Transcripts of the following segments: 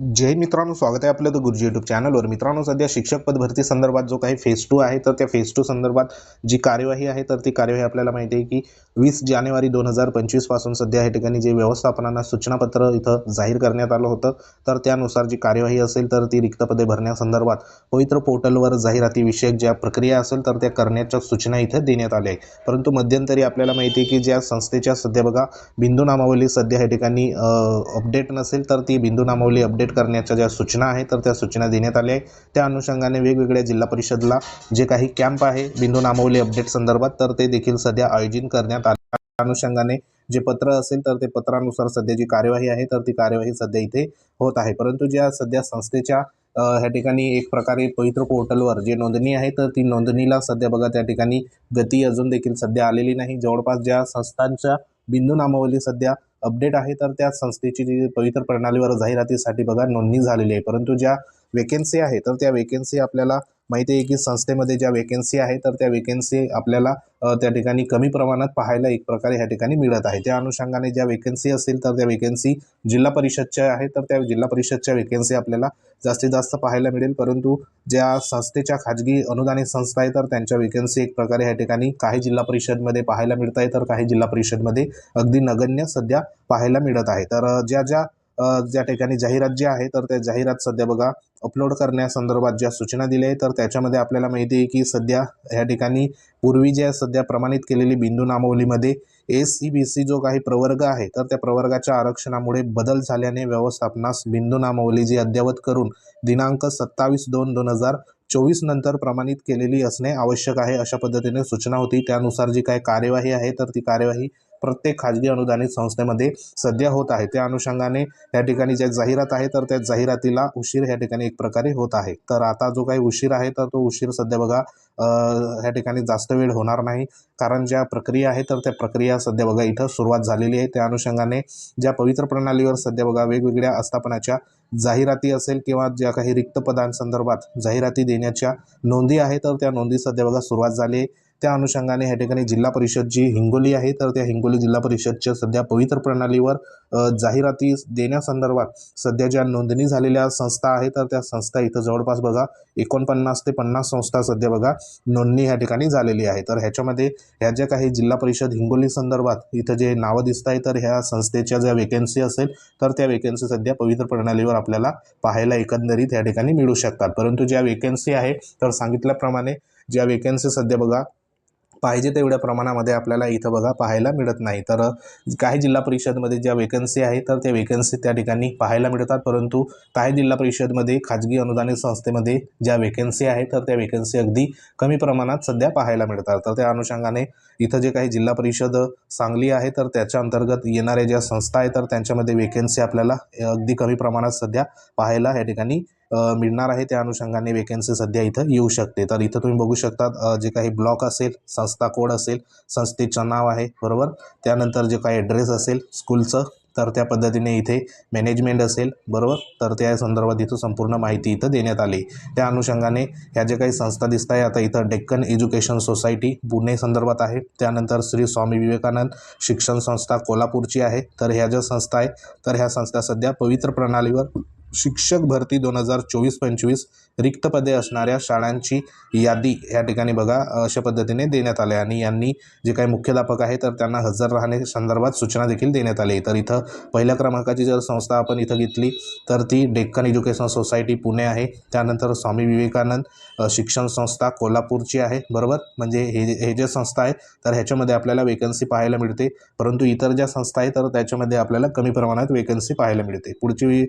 जय मित्रांनो स्वागत आहे आपलं तर गुरुजी यूट्यूब चॅनलवर मित्रांनो सध्या शिक्षक पद भरती संदर्भात जो काही फेज टू आहे तर त्या फेज टू संदर्भात जी कार्यवाही आहे तर ती कार्यवाही आपल्याला माहिती आहे की वीस जानेवारी दोन हजार पंचवीसपासून सध्या या ठिकाणी जे व्यवस्थापनांना सूचनापत्र इथं जाहीर करण्यात आलं होतं. तर त्यानुसार जी कार्यवाही असेल तर ती रिक्त पदे भरण्यासंदर्भात पवित्र पोर्टलवर जाहिराती विषयक ज्या प्रक्रिया असेल तर त्या करण्याच्या सूचना इथं देण्यात आल्या आहे परंतु मध्यंतरी आपल्याला माहिती आहे की ज्या संस्थेच्या सध्या बघा बिंदू नामावली सध्या या ठिकाणी अपडेट नसेल तर ती बिंदू नामावली अपडेट अपडेट करण्याच्या ज्या सूचना आहेत तर त्या सूचना देण्यात आल्या आहे त्या अनुषंगाने वेगवेगळ्या जिल्हा परिषदला जे काही कॅम्प आहे बिंदू नामवली अपडेट संदर्भात तर ते देखील सध्या आयोजित करण्यात आले त्या अनुषंगाने जे पत्र असेल तर ते पत्रानुसार सध्या जी कार्यवाही आहे तर ती कार्यवाही सध्या इथे होत आहे. परंतु ज्या सध्या संस्थेच्या ह्या ठिकाणी एक प्रकारे पवित्र पोर्टलवर जे नोंदणी आहे तर ती नोंदणीला सध्या बघा त्या ठिकाणी गती अजून देखील सध्या आलेली नाही. जवळपास ज्या संस्थांच्या बिंदू नामावली सध्या अपडेट आहे तर त्या संस्थेची जी पवित्र प्रणालीवर जाहिरातीसाठी बघा नोंदणी झालेली आहे. परंतु ज्या वेकेन्सी आहे तर त्या वेकेन्सी आपल्याला माहिती आहे की संस्थेमध्ये ज्या वेकेन्सी आहे तर त्या वेकेन्सी आपल्याला त्या ठिकाणी कमी प्रमाणात पाहायला एक प्रकारे ह्या ठिकाणी मिळत आहे. त्या अनुषंगाने ज्या वेकेन्सी असेल तर त्या वेकेन्सी जिल्हा परिषदच्या आहे तर त्या जिल्हा परिषदच्या वेकेन्सी आपल्याला जास्तीत जास्त पाहायला मिळेल. परंतु ज्या संस्थेच्या खाजगी अनुदानित संस्था आहे तर त्यांच्या वेकेन्सी एक प्रकारे ह्या ठिकाणी काही जिल्हा परिषदमध्ये पाहायला मिळत आहे तर काही जिल्हा परिषदमध्ये अगदी नगण्य सध्या पाहायला मिळत आहे. तर ज्या ज्या ज्या ठिकाणी जाहिरात जी आहे तर त्या जाहिरात सध्या बघा अपलोड करण्यासंदर्भात ज्या सूचना दिल्या आहे तर त्याच्यामध्ये आपल्याला माहिती आहे की सध्या ह्या ठिकाणी पूर्वी ज्या सध्या प्रमाणित केलेली बिंदू नामावलीमध्ये एस सी बी सी जो काही प्रवर्ग आहे तर त्या प्रवर्गाच्या आरक्षणामुळे बदल झाल्याने व्यवस्थापनास बिंदू नामावली जी अद्ययावत करून दिनांक सत्तावीस दोन दोन हजार चोवीस नंतर प्रमाणित केलेली असणे आवश्यक आहे अशा पद्धतीने सूचना होती. त्यानुसार जी काही कार्यवाही आहे तर ती कार्यवाही प्रत्येक खाजगी अनुदानित संस्थेमध्ये सध्या होत आहे. त्या अनुषंगाने या ठिकाणी ज्या जाहिरात आहे तर त्या जाहिरातीला उशीर ह्या ठिकाणी एक प्रकारे होत आहे. तर आता जो काही उशीर आहे तर तो उशीर सध्या बघा ह्या ठिकाणी जास्त वेळ होणार नाही. कारण ज्या प्रक्रिया आहे तर त्या प्रक्रिया सध्या बघा इथं सुरुवात झालेली आहे. त्या अनुषंगाने ज्या पवित्र प्रणालीवर सध्या बघा वेगवेगळ्या आस्थापनाच्या जाहिराती असेल किंवा ज्या काही रिक्त पदांसंदर्भात जाहिराती देण्याच्या नोंदी आहे तर त्या नोंदी सध्या बघा सुरुवात झाली आहे. त्या अनुषंगाने ह्या ठिकाणी जिल्हा परिषद जी हिंगोली आहे तर त्या हिंगोली जिल्हा परिषदच्या सध्या पवित्र प्रणालीवर जाहिराती देण्यासंदर्भात सध्या ज्या नोंदणी झालेल्या संस्था आहे तर त्या संस्था इथं जवळपास बघा एकोणपन्नास ते पन्नास संस्था सध्या बघा नोंदणी ह्या ठिकाणी झालेली आहे. तर ह्याच्यामध्ये ह्या ज्या काही जिल्हा परिषद हिंगोली संदर्भात इथं जे नावं दिसत आहे तर ह्या संस्थेच्या ज्या वेकेन्सी असेल तर त्या वेकेन्सी सध्या पवित्र प्रणालीवर आपल्याला पाहायला एकंदरीत या ठिकाणी मिळू शकतात. परंतु ज्या वेकेन्सी आहे तर सांगितल्याप्रमाणे ज्या वेकेन्सी सध्या बघा पाहिजे तेवढ्या प्रमाणामध्ये आपल्याला इथं बघा पाहायला मिळत नाही. तर काही जिल्हा परिषदमध्ये ज्या वेकन्सी आहे तर त्या वेकन्सी त्या ठिकाणी पाहायला मिळतात. परंतु काही जिल्हा परिषदमध्ये खाजगी अनुदानित संस्थेमध्ये ज्या वेकन्सी आहे तर त्या वेकन्सी अगदी कमी प्रमाणात सध्या पाहायला मिळतात. तर त्या अनुषंगाने इथं जे काही जिल्हा परिषद सांगली आहे तर त्याच्या अंतर्गत येणाऱ्या ज्या संस्था आहे तर त्यांच्यामध्ये वेकन्सी आपल्याला अगदी कमी प्रमाणात सध्या पाहायला या ठिकाणी मिळणार आहे. त्या अनुषंगाने वेकेन्सी सध्या इथं येऊ शकते. तर इथं तुम्ही बघू शकता जे काही ब्लॉक असेल संस्था कोड असेल संस्थेचं नाव आहे बरोबर? त्यानंतर जे काही ॲड्रेस असेल स्कूलचं तर त्या पद्धतीने इथे मॅनेजमेंट असेल बरोबर? तर त्या संदर्भात इथं संपूर्ण माहिती इथं देण्यात आली. त्या अनुषंगाने ह्या ज्या काही संस्था दिसत आहे आता इथं डेक्कन एज्युकेशन सोसायटी पुणे संदर्भात आहे. त्यानंतर श्री स्वामी विवेकानंद शिक्षण संस्था कोल्हापूरची आहे. तर ह्या ज्या संस्था आहे तर ह्या संस्था सध्या पवित्र प्रणालीवर शिक्षक भरती दोन हजार चोवीस पंचवीस रिक्त पदे असणाऱ्या शाळांची यादी या ठिकाणी बघा अशा पद्धतीने देण्यात आले. आणि यांनी जे काही मुख्याध्यापक आहे तर त्यांना हजर राहणे संदर्भात सूचना देखील देण्यात आली. तर इथं पहिल्या क्रमांकाची जर संस्था आपण इथं घेतली तर ती डेक्कन एज्युकेशन सोसायटी पुणे आहे. त्यानंतर स्वामी विवेकानंद शिक्षण संस्था कोल्हापूरची आहे. बरोबर? म्हणजे हे हे जे संस्था आहे तर ह्याच्यामध्ये आपल्याला वेकन्सी पाहायला मिळते. परंतु इतर ज्या संस्था आहे तर त्याच्यामध्ये आपल्याला कमी प्रमाणात वेकन्सी पाहायला मिळते. पुढची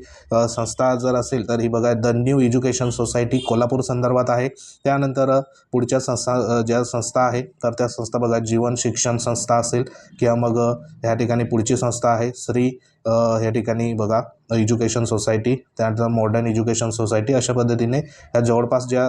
संस्था संस्था जर असेल तर ही बघा the new education society Kolhapur संदर्भात आहे. त्यानंतर पुढच्या संस्था ज्या संस्था आहे तर त्या संस्था बघा जीवन शिक्षण संस्था असेल किंवा मग ह्या ठिकाणी पुढची संस्था आहे श्री ह्या ठिकाणी बघा एज्युकेशन सोसायटी त्यानंतर मॉडर्न एज्युकेशन सोसायटी अशा पद्धतीने ह्या जवळपास ज्या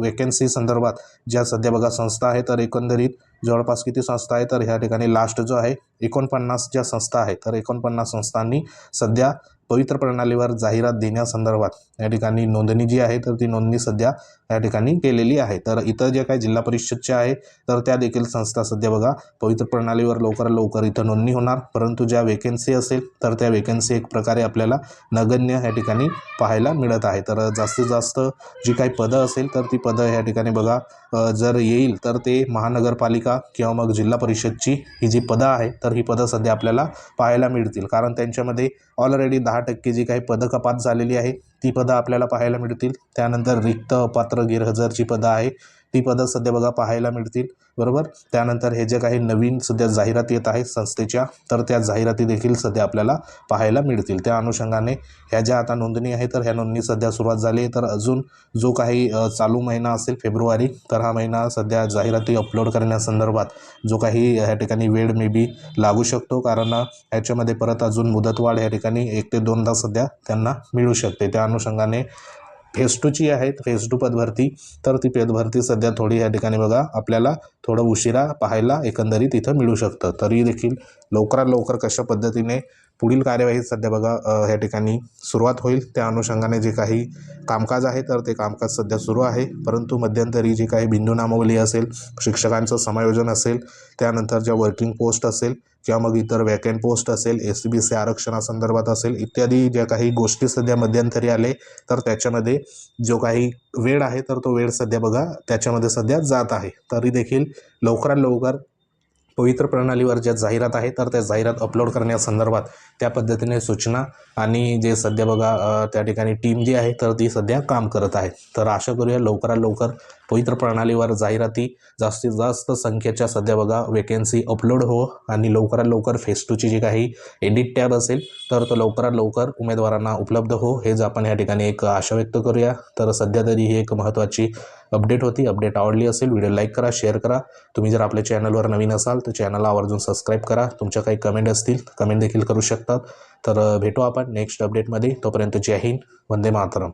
वेकेन्सी संदर्भात ज्या सध्या बघा संस्था आहे तर एकंदरीत जवळपास किती संस्था आहे तर ह्या ठिकाणी लास्ट जो आहे एकोणपन्नास ज्या संस्था आहे तर एकोणपन्नास संस्थांनी सध्या पवित्र प्रणालीवर जाहिरात देण्यासंदर्भात या ठिकाणी नोंदणी जी आहे तर ती नोंदणी सध्या या ठिकाणी केलेली आहे. तर इथं जे काही जिल्हा परिषदच्या आहे तर त्या देखील संस्था सध्या बघा पवित्र प्रणालीवर लवकरात लवकर इथं नोंदणी होणार. परंतु ज्या वेकेन्सी असेल तर त्या वेकेन्सी एक प्रकारे आपल्याला नगण्य या ठिकाणी पाहायला मिळत आहे. तर जास्तीत जास्त जी काही पदं असेल तर ती पदं या ठिकाणी बघा जर येईल तर ते महानगरपालिका किंवा मग जिल्हा परिषदची ही जी पदं आहे तर ही पदं सध्या आपल्याला पाहायला मिळतील. कारण त्यांच्यामध्ये ऑलरेडी दहा टक्के जी काही पदं कपात झालेली आहे ती पदं आपल्याला पाहायला मिळतील. त्यानंतर रिक्त अपात्र गैरहजरची पदं आहे. ती पदं सध्या बघा पाहायला मिळतील बरोबर? त्यानंतर हे जे काही नवीन सध्या जाहिराती येत आहेत संस्थेच्या तर त्या जाहिराती देखील सध्या आपल्याला पाहायला मिळतील. त्या अनुषंगाने ह्या ज्या आता नोंदणी आहे तर ह्या नोंदणी सध्या सुरुवात झाली आहे. तर अजून जो काही चालू महिना असेल फेब्रुवारी तर हा महिना सध्या जाहिराती अपलोड करण्यासंदर्भात जो काही ह्या ठिकाणी वेळ मे बी लागू शकतो. कारण ह्याच्यामध्ये परत अजून मुदतवाढ ह्या ठिकाणी एक ते दोनदा सध्या त्यांना मिळू शकते. त्या अनुषंगाने फेज टूची आहे. फेज टू पदभरती तर ती पदभरती सध्या थोडी या ठिकाणी बघा आपल्याला थोडं उशिरा पाहायला एकंदरीत इथं मिळू शकतं. तरी देखील लवकरात लवकर कशा पद्धतीने पुढील कार्यवाही सध्या बघा ह्या ठिकाणी सुरुवात होईल त्या अनुषंगाने जे काही कामकाज आहे तर ते कामकाज सध्या सुरू आहे. परंतु मध्यंतरी जी काही बिंदू नामावली असेल शिक्षकांचं समायोजन असेल त्यानंतर ज्या वर्किंग पोस्ट असेल किंवा मग इतर वॅकंट पोस्ट असेल एस बी सी आरक्षणासंदर्भात असेल इत्यादी ज्या काही गोष्टी सध्या मध्यंतरी आले तर त्याच्यामध्ये जो काही वेळ आहे तर तो वेळ सध्या बघा त्याच्यामध्ये सध्या जात आहे. तरी देखील लवकरात लवकर पवित्र प्रणालीवर ज्या जाहिरात आहे तर त्या जाहिरात अपलोड करण्यासंदर्भात त्या पद्धतीने सूचना आणि जे सध्या बघा त्या ठिकाणी टीम जी आहे तर ती सध्या काम करत आहे. तर आशा करूया लवकरात लवकर पवित्र प्रणालीवर जाहिराती जास्तीत जास्त संख्येच्या सध्या बघा वेकेन्सी अपलोड हो आणि लवकरात लवकर फेस टूची जी काही एडिट टॅब असेल तर तो लवकरात लवकर उमेदवारांना उपलब्ध हो. हेच आपण या ठिकाणी एक आशा व्यक्त करूया. तर सध्या तरी ही एक महत्त्वाची अपडेट होती. अपडेट आवडली असेल व्हिडिओ लाईक करा शेअर करा. तुम्ही जर आपल्या चॅनलवर नवीन असाल तर चॅनलला आवर्जून सबस्क्राईब करा. तुमच्या काही कमेंट असतील कमेंट देखील करू शकतात. तर भेटू आपण नेक्स्ट अपडेटमध्ये तोपर्यंत जय हिंद. वंदे मातरम.